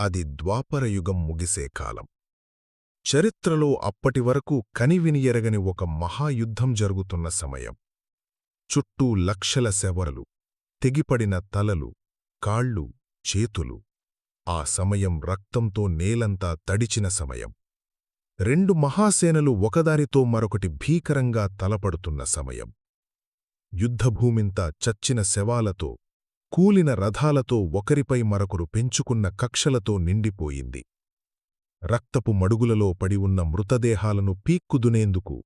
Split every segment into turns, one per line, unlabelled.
అది ద్వాపరయుగం ముగిసే కాలం. చరిత్రలో అప్పటివరకు కనివినియరగని ఒక మహాయుద్ధం జరుగుతున్న సమయం. చుట్టూ లక్షల శవరలు తెగిపడిన తలలు కాళ్ళు చేతులు. ఆ సమయం రక్తంతో నేలంతా తడిచిన సమయం. రెండు మహాసేనలు ఒకదానితో మరొకటి భీకరంగా తలపడుతున్న సమయం. యుద్ధభూమింతా చచ్చిన శవాలతో కూలిన రథాలతో ఒకరిపై మరొకరు పెంచుకున్న కక్షలతో నిండిపోయింది. రక్తపు మడుగులలో పడి ఉన్న మృతదేహాలను పీక్కుదునేందుకు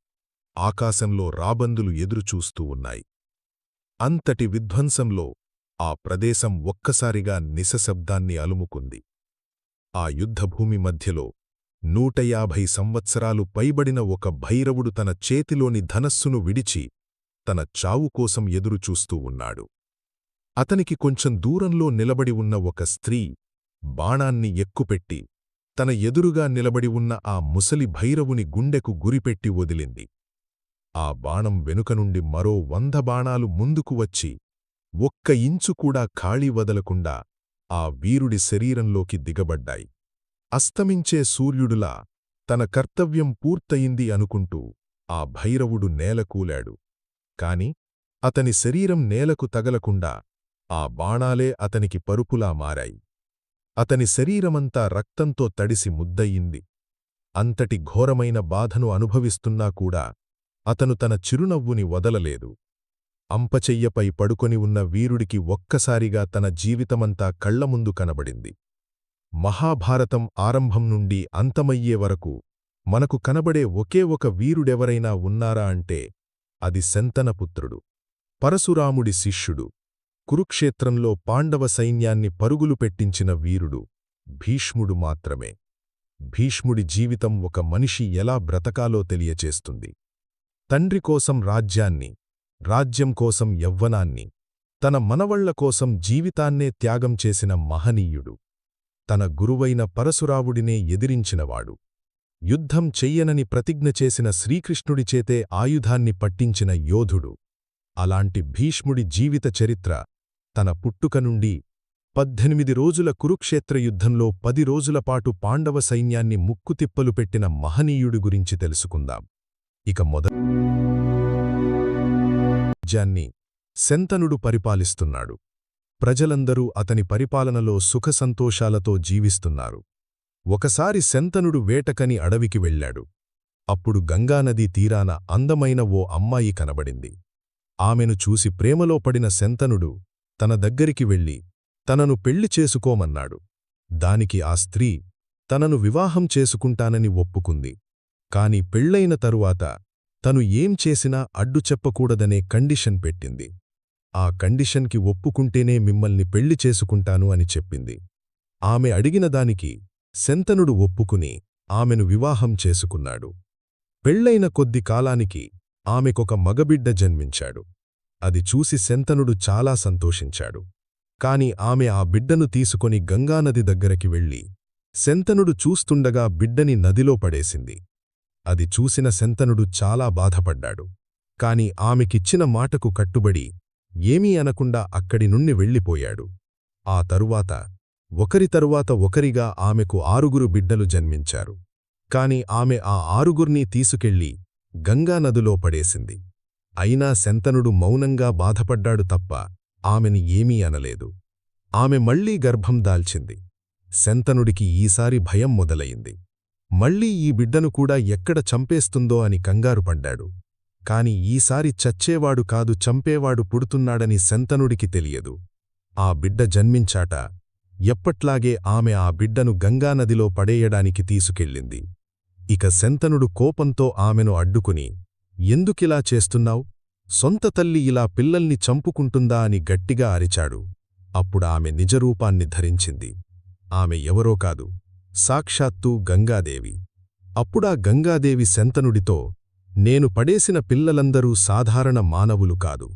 ఆకాశంలో రాబందులు ఎదురుచూస్తూ ఉన్నాయి. అంతటి విధ్వంసంలో ఆ ప్రదేశం ఒక్కసారిగా నిశశబ్దాన్ని అలుముకుంది. ఆ యుద్ధభూమి మధ్యలో నూట యాభై సంవత్సరాలు పైబడిన ఒక భైరవుడు తన చేతిలోని ధనస్సును విడిచి తన చావు కోసం ఎదురుచూస్తూ ఉన్నాడు. అతనికి కొంచెం దూరంలో నిలబడి ఉన్న ఒక స్త్రీ బాణాన్ని ఎక్కుపెట్టి తన ఎదురుగా నిలబడి ఉన్న ఆ ముసలి భైరవుని గుండెకు గురిపెట్టి వదిలింది. ఆ బాణం వెనుక నుండి మరో వంద బాణాలు ముందుకు వచ్చి ఒక్క ఇంచు కూడా ఖాళీ వదలకుండా ఆ వీరుడి శరీరంలోకి దిగబడ్డాయి. అస్తమించే సూర్యుడులా తన కర్తవ్యం పూర్తయింది అనుకుంటూ ఆ భైరవుడు నేలకూలాడు. కాని అతని శరీరం నేలకు తగలకుండా ఆ బాణాలే అతనికి పరుపులా మారాయి. అతని శరీరమంతా రక్తంతో తడిసి ముద్దయింది. అంతటి ఘోరమైన బాధను అనుభవిస్తున్నా కూడా అతను తన చిరునవ్వుని వదలలేదు. అంపచెయ్యపై పడుకొని ఉన్న వీరుడికి ఒక్కసారిగా తన జీవితమంతా కళ్ళముందు కనబడింది. మహాభారతం ఆరంభం నుండి అంతమయ్యే వరకు మనకు కనబడే ఒకే ఒక వీరుడెవరైనా ఉన్నారా అంటే అది శంతనపుత్రుడు. పరశురాముడి శిష్యుడు. కురుక్షేత్రంలో పాండవ సైన్యాన్ని పరుగులు పెట్టించిన వీరుడు భీష్ముడు మాత్రమే. భీష్ముడి జీవితం ఒక మనిషి ఎలా బ్రతకాలో తెలియచేస్తుంది. తండ్రి కోసం రాజ్యాన్ని రాజ్యం కోసం యవ్వనాన్ని తన మనవళ్ళ కోసం జీవితాన్నే త్యాగం చేసిన మహనీయుడు తన గురువైన పరశురావుడినే ఎదిరించినవాడు. యుద్ధం చెయ్యనని ప్రతిజ్ఞ చేసిన శ్రీకృష్ణుడిచేతే ఆయుధాన్ని పట్టించిన యోధుడు. అలాంటి భీష్ముడి జీవిత చరిత్ర తన పుట్టుక నుండి పద్దెనిమిది రోజుల కురుక్షేత్ర యుద్ధంలో పది రోజులపాటు పాండవ సైన్యాన్ని ముక్కుతిప్పలు పెట్టిన మహనీయుడి గురించి తెలుసుకుందాం. ఇక మొదటి రాజ్యాన్ని శంతనుడు పరిపాలిస్తున్నాడు. ప్రజలందరూ అతని పరిపాలనలో సుఖసంతోషాలతో జీవిస్తున్నారు. ఒకసారి శంతనుడు వేటకని అడవికి వెళ్ళాడు. అప్పుడు గంగానదీ తీరాన అందమైన ఓ అమ్మాయి కనబడింది. ఆమెను చూసి ప్రేమలో పడిన శంతనుడు తన దగ్గరికి వెళ్ళి తనను పెళ్ళి చేసుకోమన్నాడు. దానికి ఆ స్త్రీ తనను వివాహం చేసుకుంటానని ఒప్పుకుంది. కాని పెళ్ళైన తరువాత తను ఏం చేసినా అడ్డు చెప్పకూడదనే కండిషన్ పెట్టింది. ఆ కండిషన్కి ఒప్పుకుంటేనే మిమ్మల్ని పెళ్ళి చేసుకుంటాను అని చెప్పింది. ఆమె అడిగిన దానికి శంతనుడు ఒప్పుకుని ఆమెను వివాహం చేసుకున్నాడు. పెళ్ళైన కొద్ది కాలానికి ఆమెకొక మగబిడ్డ జన్మించాడు. అది చూసి శంతనుడు చాలా సంతోషించాడు. కాని ఆమె ఆ బిడ్డను తీసుకొని గంగానది దగ్గరకి వెళ్ళి శంతనుడు చూస్తుండగా బిడ్డని నదిలో పడేసింది. అది చూసిన శంతనుడు చాలా బాధపడ్డాడు. కాని ఆమెకిచ్చిన మాటకు కట్టుబడి ఏమీ అనకుండా అక్కడి నుండి వెళ్ళిపోయాడు. ఆ తరువాత ఒకరి తరువాత ఒకరిగా ఆమెకు ఆరుగురు బిడ్డలు జన్మించారు. కాని ఆమె ఆ ఆరుగుర్నీ తీసుకెళ్ళి గంగానదులో పడేసింది. అయినా శంతనుడు మౌనంగా బాధపడ్డాడు తప్ప ఆమెని ఏమీ అనలేదు. ఆమె మళ్ళీ గర్భం దాల్చింది. శంతనుడికి ఈసారి భయం మొదలయింది. మళ్ళీ ఈ బిడ్డను కూడా ఎక్కడ చంపేస్తుందో అని కంగారుపడ్డాడు కాని ఈసారి చచ్చేవాడు కాదు చంపేవాడు పుడుతున్నాడని శంతనుడికి తెలియదు. ఆ బిడ్డ జన్మించాట. ఎప్పట్లాగే ఆమె ఆ బిడ్డను గంగానదిలో పడేయడానికి తీసుకెళ్ళింది. ఇక శంతనుడు కోపంతో ఆమెను అడ్డుకుని ఎందుకిలా చేస్తున్నావు? సొంత తల్లి ఇలా పిల్లల్ని చంపుకుంటుందా అని గట్టిగా అరిచాడు. అప్పుడామె నిజరూపాన్ని ధరించింది. ఆమె ఎవరో కాదు. సాక్షాత్తూ గంగాదేవి. అప్పుడా గంగాదేవి శంతనుడితో నేను పడేసిన పిల్లలందరూ సాధారణ మానవులు కాదు.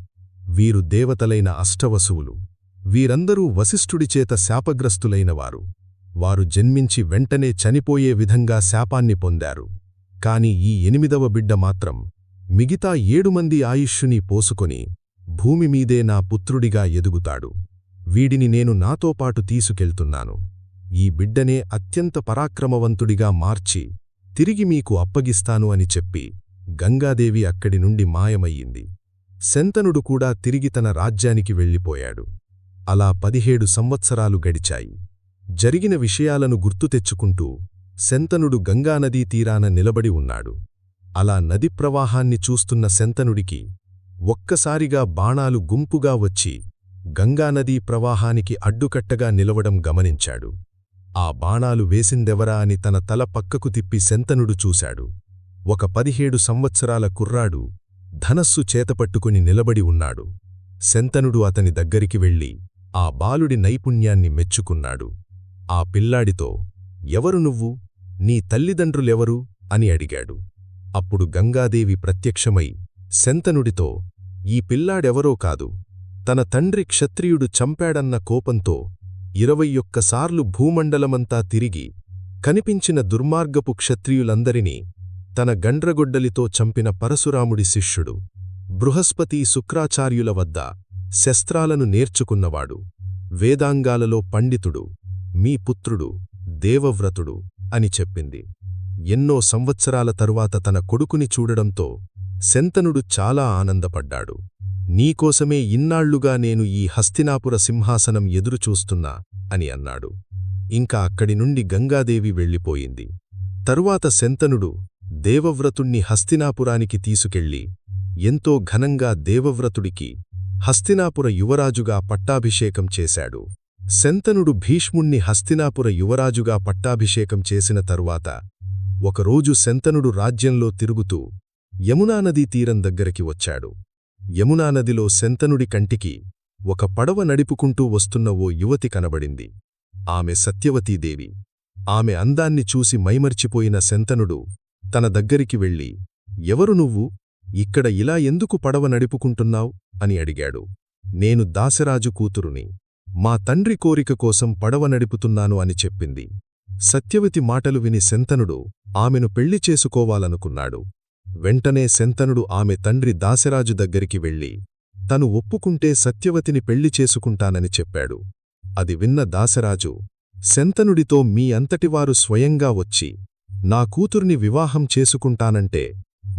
వీరు దేవతలైన అష్టవసువులు. వీరందరూ వశిష్ఠుడిచేత శాపగ్రస్తులైనవారు వారు జన్మించి వెంటనే చనిపోయే విధంగా శాపాన్ని పొందారు. కాని ఈ ఎనిమిదవ బిడ్డ మాత్రం మిగతా ఏడుమంది ఆయుష్యుని పోసుకొని భూమిమీదే నా పుత్రుడిగా ఎదుగుతాడు. వీడిని నేను నాతోపాటు తీసుకెళ్తున్నాను. ఈ బిడ్డనే అత్యంత పరాక్రమవంతుడిగా మార్చి తిరిగి మీకు అప్పగిస్తాను అని చెప్పి గంగాదేవి అక్కడి నుండి మాయమయ్యింది. శంతనుడు కూడా తిరిగి తన రాజ్యానికి వెళ్ళిపోయాడు. అలా పదిహేడు సంవత్సరాలు గడిచాయి. జరిగిన విషయాలను గుర్తు తెచ్చుకుంటూ శంతనుడు గంగానదీ తీరాన నిలబడి ఉన్నాడు. అలా నది ప్రవాహాన్ని చూస్తున్న శంతనుడికి ఒక్కసారిగా బాణాలు గుంపుగా వచ్చి గంగానదీ ప్రవాహానికి అడ్డుకట్టగా నిలవడం గమనించాడు. ఆ బాణాలు వేసిందెవరా అని తన తల పక్కకు తిప్పి శంతనుడు చూశాడు. ఒక పదిహేడు సంవత్సరాల కుర్రాడు ధనస్సు చేతపట్టుకుని నిలబడి ఉన్నాడు. శంతనుడు అతని దగ్గరికి వెళ్ళి ఆ బాలుడి నైపుణ్యాన్ని మెచ్చుకున్నాడు. ఆ పిల్లాడితో ఎవరు నువ్వు? నీ తల్లిదండ్రులెవరు? అని అడిగాడు. అప్పుడు గంగాదేవి ప్రత్యక్షమై శంతనుడితో ఈ పిల్లాడెవరో కాదు. తన తండ్రి క్షత్రియుడు చంపాడన్న కోపంతో ఇరవై ఒక్కసార్లు భూమండలమంతా తిరిగి కనిపించిన దుర్మార్గపు క్షత్రియులందరినీ తన గండ్రగొడ్డలితో చంపిన పరశురాముడి శిష్యుడు బృహస్పతి శుక్రాచార్యుల వద్ద శస్త్రాలను నేర్చుకున్నవాడు వేదాంగాలలో పండితుడు మీ పుత్రుడు దేవవ్రతుడు అని చెప్పింది. ఎన్నో సంవత్సరాల తరువాత తన కొడుకుని చూడడంతో శంతనుడు చాలా ఆనందపడ్డాడు. నీకోసమే ఇన్నాళ్ళుగా నేను ఈ హస్తినాపుర సింహాసనం ఎదురుచూస్తున్నా అని అన్నాడు. ఇంకా అక్కడి నుండి గంగాదేవి వెళ్ళిపోయింది. తరువాత శంతనుడు దేవవ్రతుణ్ణి హస్తినాపురానికి తీసుకెళ్ళి ఎంతో ఘనంగా దేవవ్రతుడికి హస్తినాపుర యువరాజుగా పట్టాభిషేకం చేశాడు. శంతనుడు భీష్ముణ్ణి హస్తినాపుర యువరాజుగా పట్టాభిషేకం చేసిన తరువాత ఒకరోజు శంతనుడు రాజ్యంలో తిరుగుతూ యమునానదీ తీరం దగ్గరికి వచ్చాడు. యమునానదిలో శంతనుడి కంటికి ఒక పడవ నడిపుకుంటూ వస్తున్న ఓ యువతి కనబడింది. ఆమె సత్యవతీదేవి ఆమె అందాన్ని చూసి మైమర్చిపోయిన శంతనుడు తన దగ్గరికి వెళ్ళి ఎవరు నువ్వు? ఇక్కడ ఇలా ఎందుకు పడవ నడుపుకుంటున్నావ్? అని అడిగాడు. నేను దాసరాజు కూతురుని. మా తండ్రి కోరిక కోసం పడవ నడుపుతున్నాను అని చెప్పింది. సత్యవతి మాటలు విని శంతనుడు ఆమెను పెళ్ళి చేసుకోవాలనుకున్నాడు. వెంటనే శంతనుడు ఆమె తండ్రి దాసరాజు దగ్గరికి వెళ్ళి తను ఒప్పుకుంటే సత్యవతిని పెళ్ళి చేసుకుంటానని చెప్పాడు. అది విన్న దాసరాజు శంతనుడితో మీ అంతటివారు స్వయంగా వచ్చి నా కూతుర్ని వివాహం చేసుకుంటానంటే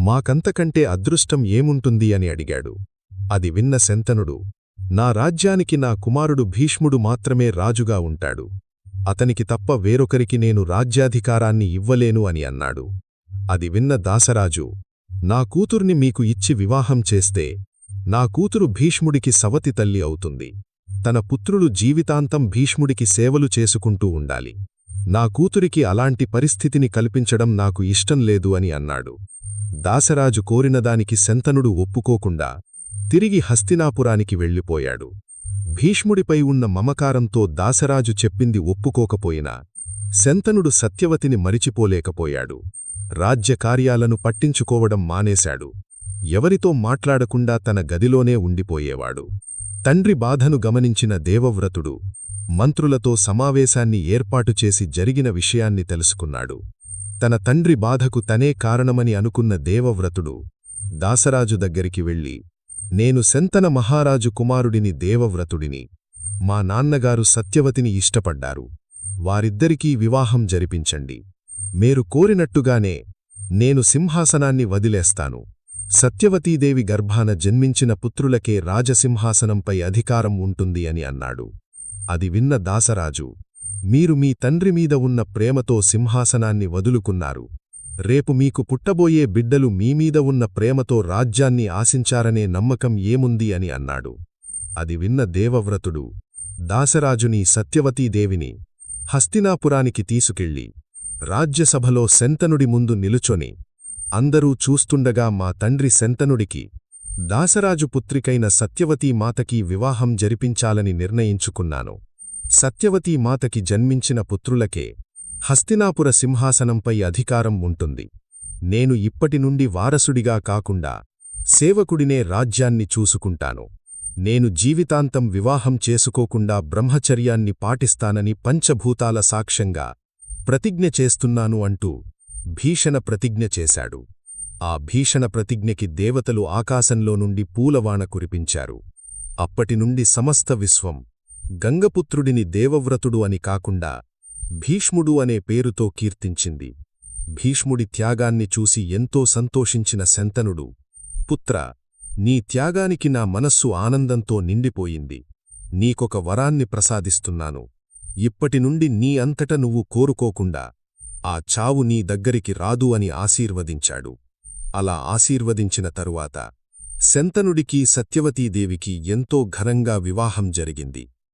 మాకంతకంటే అదృష్టం ఏముంటుంది అని అడిగాడు. అది విన్న శంతనుడు నా రాజ్యానికి నా కుమారుడు భీష్ముడు మాత్రమే రాజుగా ఉంటాడు. అతనికి తప్ప వేరొకరికి నేను రాజ్యాధికారాన్ని ఇవ్వలేను అని అన్నాడు. అది విన్న దాసరాజు నా కూతుర్ని మీకు ఇచ్చి వివాహం చేస్తే నా కూతురు భీష్ముడికి సవతి తల్లి అవుతుంది. తన పుత్రులు జీవితాంతం భీష్ముడికి సేవలు చేసుకుంటూ ఉండాలి. నా కూతురికి అలాంటి పరిస్థితిని కల్పించడం నాకు ఇష్టం లేదు అని అన్నాడు. దాసరాజు కోరినదానికి శంతనుడు ఒప్పుకోకుండా తిరిగి హస్తినాపురానికి వెళ్ళిపోయాడు. భీష్ముడిపై ఉన్న మమకారంతో దాసరాజు చెప్పింది ఒప్పుకోకపోయినా శంతనుడు సత్యవతిని మరిచిపోలేకపోయాడు. రాజ్యకార్యాలను పట్టించుకోవడం మానేశాడు. ఎవరితో మాట్లాడకుండా తన గదిలోనే ఉండిపోయేవాడు. తండ్రి బాధను గమనించిన దేవవ్రతుడు మంత్రులతో సమావేశాన్ని ఏర్పాటు చేసి జరిగిన విషయాన్ని తెలుసుకున్నాడు. తన తండ్రి బాధకు తనే కారణమని అనుకున్న దేవవ్రతుడు దాసరాజు దగ్గరికి వెళ్ళి నేను శంతన మహారాజు కుమారుడిని దేవవ్రతుడిని. మా నాన్నగారు సత్యవతిని ఇష్టపడ్డారు. వారిద్దరికీ వివాహం జరిపించండి. మీరు కోరినట్టుగానే నేను సింహాసనాన్ని వదిలేస్తాను. సత్యవతీదేవి గర్భాన జన్మించిన పుత్రులకే రాజసింహాసనంపై అధికారం ఉంటుంది అని అన్నాడు. అది విన్న దాసరాజు మీరు మీ తండ్రి మీద ఉన్న ప్రేమతో సింహాసనాన్ని వదులుకున్నారు. రేపు మీకు పుట్టబోయే బిడ్డలు మీమీద ఉన్న ప్రేమతో రాజ్యాన్ని ఆశించారనే నమ్మకం ఏముంది అని అన్నాడు. అది విన్న దేవవ్రతుడు దాసరాజుని సత్యవతీదేవిని హస్తినాపురానికి తీసుకెళ్ళి రాజ్యసభలో శంతనుడి ముందు నిలుచొని అందరూ చూస్తుండగా మా తండ్రి శంతనుడికి దాసరాజు పుత్రికైన సత్యవతీ మాతకి వివాహం జరిపించాలని నిర్ణయించుకున్నాను. సత్యవతీ మాతకి జన్మించిన పుత్రులకే హస్తినాపుర సింహాసనంపై అధికారం ఉంటుంది. నేను ఇప్పటి నుండి వారసుడిగా కాకుండా సేవకుడినే రాజ్యాన్ని చూసుకుంటాను. నేను జీవితాంతం వివాహం చేసుకోకుండా బ్రహ్మచర్యాన్ని పాటిస్తానని పంచభూతాల సాక్ష్యంగా ప్రతిజ్ఞ చేస్తున్నాను అంటూ భీషణ ప్రతిజ్ఞ చేశాడు. ఆ భీషణ ప్రతిజ్ఞకి దేవతలు ఆకాశంలో నుండి పూలవాణ కురిపించారు. అప్పటినుండి సమస్త విశ్వం గంగపుత్రుడిని దేవవ్రతుడు అని కాకుండా భీష్ముడు అనే పేరుతో కీర్తించింది. భీష్ముడి త్యాగాన్ని చూసి ఎంతో సంతోషించిన శంతనుడు పుత్ర నీ త్యాగానికి నా మనస్సు ఆనందంతో నిండిపోయింది. నీకొక వరాన్ని ప్రసాదిస్తున్నాను. ఇప్పటినుండి నీ అంతట నువ్వు కోరుకోకుండా ఆ చావు నీ దగ్గరికి రాదు అని ఆశీర్వదించాడు. అలా ఆశీర్వదించిన తరువాత శంతనుడికి సత్యవతీదేవికి ఎంతో ఘనంగా వివాహం జరిగింది.